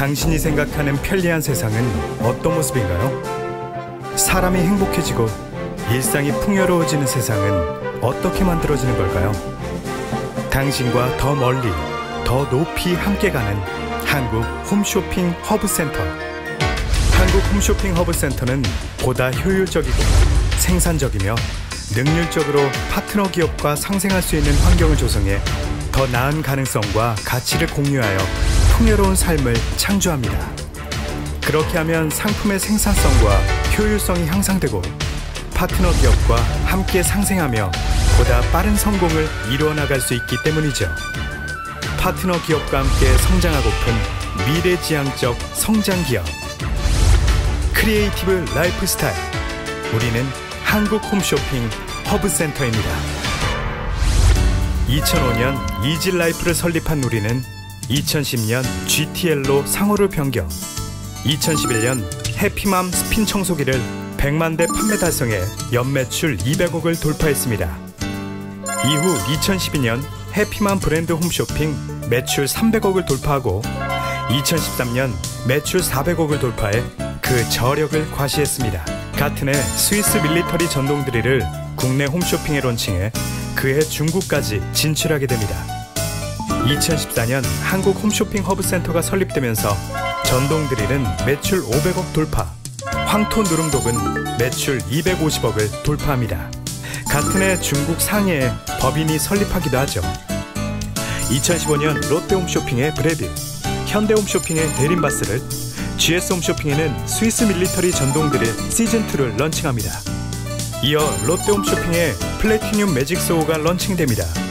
당신이 생각하는 편리한 세상은 어떤 모습인가요? 사람이 행복해지고 일상이 풍요로워지는 세상은 어떻게 만들어지는 걸까요? 당신과 더 멀리, 더 높이 함께 가는 한국 홈쇼핑 허브센터. 한국 홈쇼핑 허브센터는 보다 효율적이고 생산적이며 능률적으로 파트너 기업과 상생할 수 있는 환경을 조성해 더 나은 가능성과 가치를 공유하여 풍요로운 삶을 창조합니다. 그렇게 하면 상품의 생산성과 효율성이 향상되고 파트너 기업과 함께 상생하며 보다 빠른 성공을 이루어 나갈 수 있기 때문이죠. 파트너 기업과 함께 성장하고픈 미래지향적 성장 기업. 크리에이티브 라이프 스타일. 우리는 한국 홈쇼핑 허브센터입니다. 2005년 이질라이프를 설립한 우리는 2010년 GTL로 상호를 변경. 2011년 해피맘 스핀 청소기를 100만 대 판매 달성해 연매출 200억을 돌파했습니다. 이후 2012년 해피맘 브랜드 홈쇼핑 매출 300억을 돌파하고 2013년 매출 400억을 돌파해 그 저력을 과시했습니다. 같은 해 스위스 밀리터리 전동 드릴을 국내 홈쇼핑에 론칭해 그해 중국까지 진출하게 됩니다. 2014년 한국 홈쇼핑 허브센터가 설립되면서 전동 드릴은 매출 500억 돌파, 황토 누름독은 매출 250억을 돌파합니다. 같은 해 중국 상해에 법인이 설립하기도 하죠. 2015년 롯데홈쇼핑의 브레드, 현대홈쇼핑의 대림바스를, GS홈쇼핑에는 스위스 밀리터리 전동 드릴 시즌2를 런칭합니다. 이어 롯데홈쇼핑의 플래티늄 매직소우가 런칭됩니다.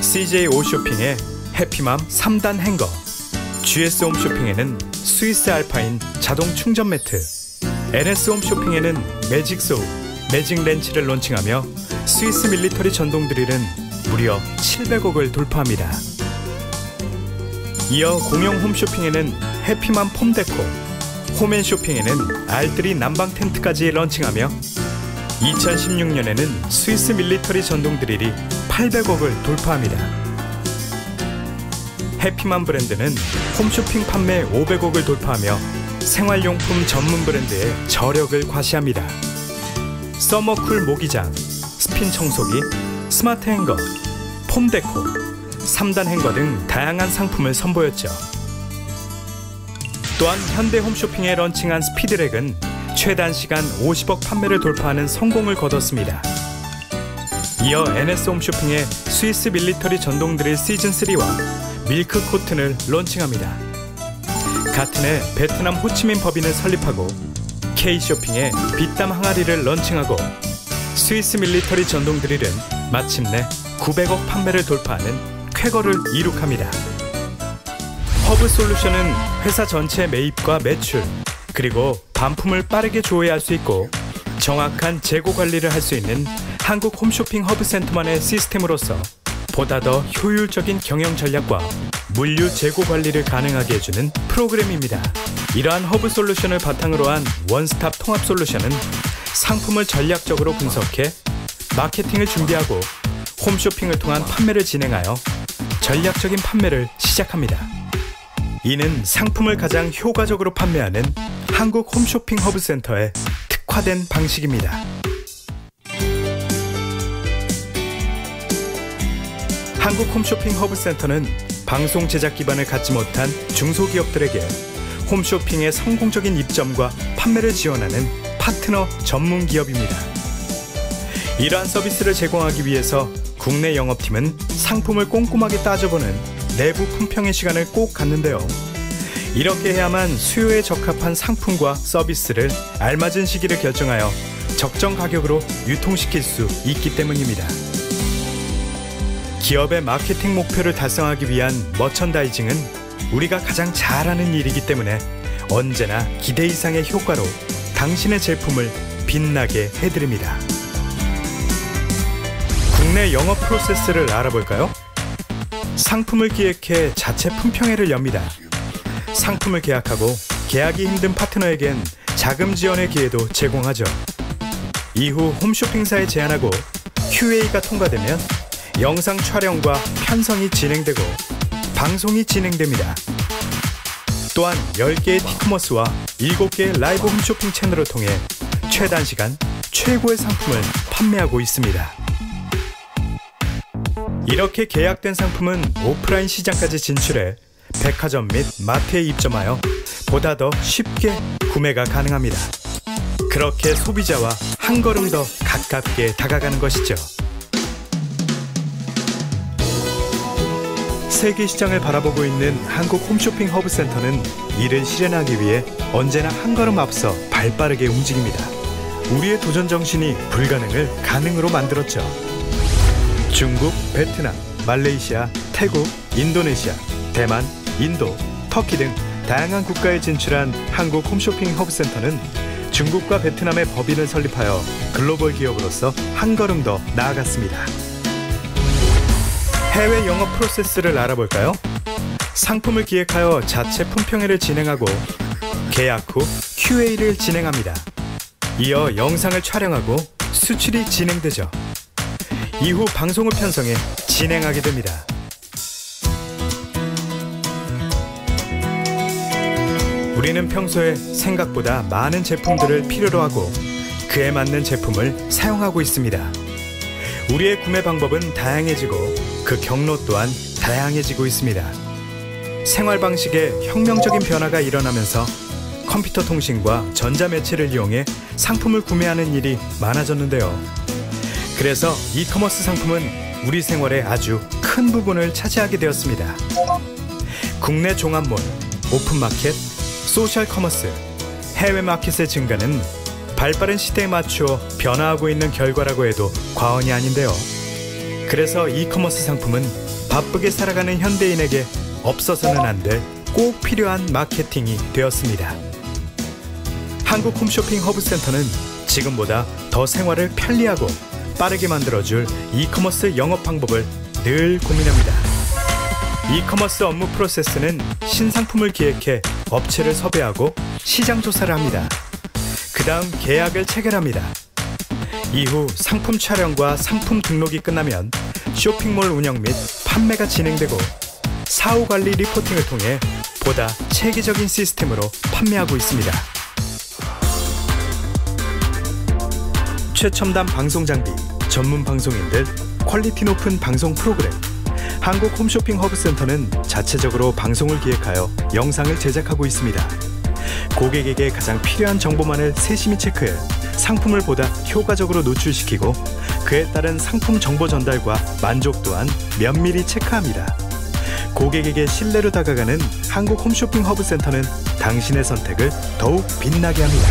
CJ 오쇼핑의 해피맘 3단 행거, GS 홈쇼핑에는 스위스 알파인 자동 충전 매트, NS 홈쇼핑에는 매직 소우, 매직 렌치를 론칭하며 스위스 밀리터리 전동 드릴은 무려 700억을 돌파합니다. 이어 공영 홈쇼핑에는 해피맘 폼데코, 홈앤쇼핑에는 알뜰이 난방 텐트까지 런칭하며 2016년에는 스위스 밀리터리 전동 드릴이 800억을 돌파합니다. 해피맘 브랜드는 홈쇼핑 판매 500억을 돌파하며 생활용품 전문 브랜드의 저력을 과시합니다. 서머쿨 모기장, 스핀 청소기, 스마트 행거, 폼 데코, 3단 행거 등 다양한 상품을 선보였죠. 또한 현대 홈쇼핑에 런칭한 스피드렉은 최단 시간 50억 판매를 돌파하는 성공을 거뒀습니다. 이어 NS 홈 쇼핑의 스위스 밀리터리 전동 드릴 시즌3와 밀크 코튼을 론칭합니다. 같은 해 베트남 호치민 법인을 설립하고 K쇼핑의 빗담 항아리를 런칭하고 스위스 밀리터리 전동 드릴은 마침내 900억 판매를 돌파하는 쾌거를 이룩합니다. 허브 솔루션은 회사 전체 매입과 매출, 그리고 반품을 빠르게 조회할 수 있고 정확한 재고 관리를 할 수 있는 한국 홈쇼핑 허브 센터만의 시스템으로서 보다 더 효율적인 경영 전략과 물류 재고 관리를 가능하게 해주는 프로그램입니다. 이러한 허브 솔루션을 바탕으로 한 원스톱 통합 솔루션은 상품을 전략적으로 분석해 마케팅을 준비하고 홈쇼핑을 통한 판매를 진행하여 전략적인 판매를 시작합니다. 이는 상품을 가장 효과적으로 판매하는 한국 홈쇼핑 허브센터의 특화된 방식입니다. 한국 홈쇼핑 허브 센터는 방송 제작 기반을 갖지 못한 중소기업들에게 홈쇼핑의 성공적인 입점과 판매를 지원하는 파트너 전문 기업입니다. 이러한 서비스를 제공하기 위해서 국내 영업팀은 상품을 꼼꼼하게 따져보는 내부 품평의 시간을 꼭 갖는데요. 이렇게 해야만 수요에 적합한 상품과 서비스를 알맞은 시기를 결정하여 적정 가격으로 유통시킬 수 있기 때문입니다. 기업의 마케팅 목표를 달성하기 위한 머천다이징은 우리가 가장 잘하는 일이기 때문에 언제나 기대 이상의 효과로 당신의 제품을 빛나게 해드립니다. 국내 영업 프로세스를 알아볼까요? 상품을 기획해 자체 품평회를 엽니다. 상품을 계약하고 계약이 힘든 파트너에겐 자금 지원의 기회도 제공하죠. 이후 홈쇼핑사에 제안하고 QA가 통과되면 영상 촬영과 편성이 진행되고 방송이 진행됩니다. 또한 10개의 티커머스와 7개의 라이브 홈쇼핑 채널을 통해 최단 시간 최고의 상품을 판매하고 있습니다. 이렇게 계약된 상품은 오프라인 시장까지 진출해 백화점 및 마트에 입점하여 보다 더 쉽게 구매가 가능합니다. 그렇게 소비자와 한 걸음 더 가깝게 다가가는 것이죠. 세계 시장을 바라보고 있는 한국 홈쇼핑 허브센터는 이를 실현하기 위해 언제나 한 걸음 앞서 발 빠르게 움직입니다. 우리의 도전 정신이 불가능을 가능으로 만들었죠. 중국, 베트남, 말레이시아, 태국, 인도네시아, 대만, 인도, 터키 등 다양한 국가에 진출한 한국 홈쇼핑 허브센터는 중국과 베트남의 법인을 설립하여 글로벌 기업으로서 한 걸음 더 나아갔습니다. 해외 영업 프로세스를 알아볼까요? 상품을 기획하여 자체 품평회를 진행하고 계약 후 QA를 진행합니다. 이어 영상을 촬영하고 수출이 진행되죠. 이후 방송을 편성해 진행하게 됩니다. 우리는 평소에 생각보다 많은 제품들을 필요로 하고 그에 맞는 제품을 사용하고 있습니다. 우리의 구매 방법은 다양해지고 그 경로 또한 다양해지고 있습니다. 생활 방식에 혁명적인 변화가 일어나면서 컴퓨터 통신과 전자매체를 이용해 상품을 구매하는 일이 많아졌는데요. 그래서 이커머스 상품은 우리 생활의 아주 큰 부분을 차지하게 되었습니다. 국내 종합몰, 오픈마켓, 소셜 커머스, 해외 마켓의 증가는 발빠른 시대에 맞추어 변화하고 있는 결과라고 해도 과언이 아닌데요. 그래서 이커머스 상품은 바쁘게 살아가는 현대인에게 없어서는 안 될 꼭 필요한 마케팅이 되었습니다. 한국 홈쇼핑 허브센터는 지금보다 더 생활을 편리하고 빠르게 만들어줄 이커머스 영업 방법을 늘 고민합니다. 이커머스 업무 프로세스는 신상품을 기획해 업체를 섭외하고 시장 조사를 합니다. 그 다음 계약을 체결합니다. 이후 상품 촬영과 상품 등록이 끝나면 쇼핑몰 운영 및 판매가 진행되고 사후 관리 리포팅을 통해 보다 체계적인 시스템으로 판매하고 있습니다. 최첨단 방송 장비, 전문 방송인들, 퀄리티 높은 방송 프로그램, 한국 홈쇼핑 허브센터는 자체적으로 방송을 기획하여 영상을 제작하고 있습니다. 고객에게 가장 필요한 정보만을 세심히 체크해 상품을 보다 효과적으로 노출시키고 그에 따른 상품 정보 전달과 만족 또한 면밀히 체크합니다. 고객에게 신뢰로 다가가는 한국 홈쇼핑 허브 센터는 당신의 선택을 더욱 빛나게 합니다.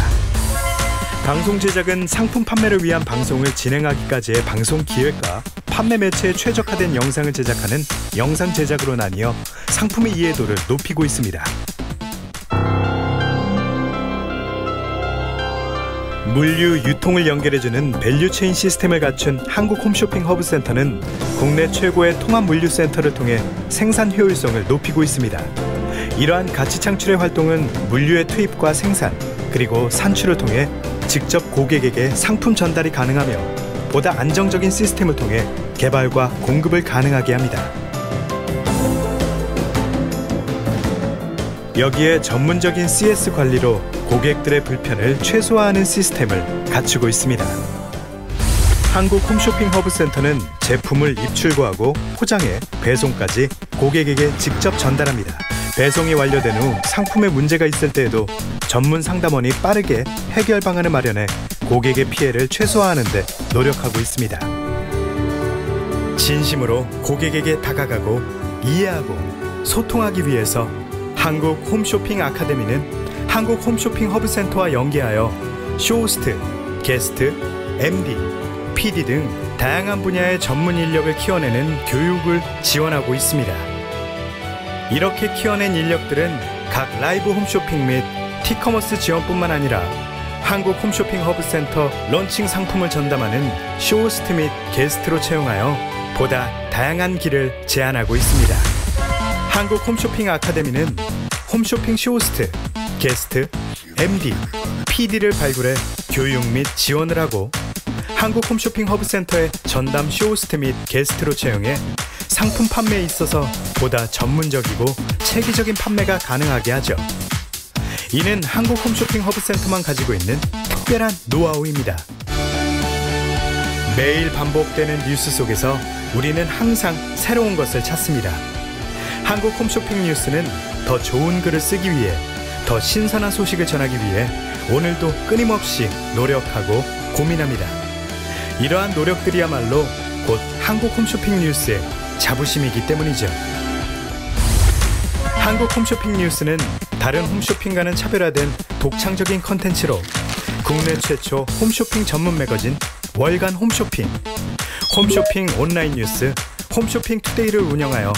방송 제작은 상품 판매를 위한 방송을 진행하기까지의 방송 기획과 판매 매체에 최적화된 영상을 제작하는 영상 제작으로 나뉘어 상품의 이해도를 높이고 있습니다. 물류 유통을 연결해주는 밸류체인 시스템을 갖춘 한국 홈쇼핑 허브센터는 국내 최고의 통합 물류센터를 통해 생산 효율성을 높이고 있습니다. 이러한 가치 창출의 활동은 물류의 투입과 생산, 그리고 산출을 통해 직접 고객에게 상품 전달이 가능하며 보다 안정적인 시스템을 통해 개발과 공급을 가능하게 합니다. 여기에 전문적인 CS 관리로 고객들의 불편을 최소화하는 시스템을 갖추고 있습니다. 한국 홈쇼핑 허브센터는 제품을 입출고하고 포장해 배송까지 고객에게 직접 전달합니다. 배송이 완료된 후 상품에 문제가 있을 때에도 전문 상담원이 빠르게 해결 방안을 마련해 고객의 피해를 최소화하는 데 노력하고 있습니다. 진심으로 고객에게 다가가고 이해하고 소통하기 위해서 한국 홈쇼핑 아카데미는 한국 홈쇼핑 허브센터와 연계하여 쇼호스트, 게스트, MD, PD 등 다양한 분야의 전문 인력을 키워내는 교육을 지원하고 있습니다. 이렇게 키워낸 인력들은 각 라이브 홈쇼핑 및 티커머스 지원뿐만 아니라 한국 홈쇼핑 허브센터 런칭 상품을 전담하는 쇼호스트 및 게스트로 채용하여 보다 다양한 길을 제안하고 있습니다. 한국 홈쇼핑 아카데미는 홈쇼핑 쇼호스트, 게스트, MD, PD를 발굴해 교육 및 지원을 하고 한국 홈쇼핑 허브센터의 전담 쇼호스트 및 게스트로 채용해 상품 판매에 있어서 보다 전문적이고 체계적인 판매가 가능하게 하죠. 이는 한국 홈쇼핑 허브센터만 가지고 있는 특별한 노하우입니다. 매일 반복되는 뉴스 속에서 우리는 항상 새로운 것을 찾습니다. 한국 홈쇼핑 뉴스는 더 좋은 글을 쓰기 위해 더 신선한 소식을 전하기 위해 오늘도 끊임없이 노력하고 고민합니다. 이러한 노력들이야말로 곧 한국 홈쇼핑 뉴스의 자부심이기 때문이죠. 한국 홈쇼핑 뉴스는 다른 홈쇼핑과는 차별화된 독창적인 컨텐츠로 국내 최초 홈쇼핑 전문 매거진 월간 홈쇼핑, 홈쇼핑 온라인 뉴스, 홈쇼핑 투데이를 운영하여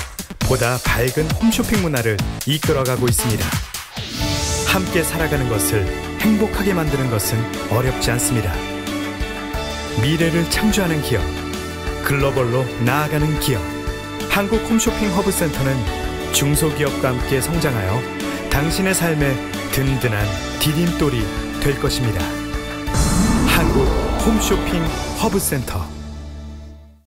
보다 밝은 홈쇼핑 문화를 이끌어가고 있습니다. 함께 살아가는 것을 행복하게 만드는 것은 어렵지 않습니다. 미래를 창조하는 기업, 글로벌로 나아가는 기업, 한국 홈쇼핑 허브센터는 중소기업과 함께 성장하여 당신의 삶의 든든한 디딤돌이 될 것입니다. 한국 홈쇼핑 허브센터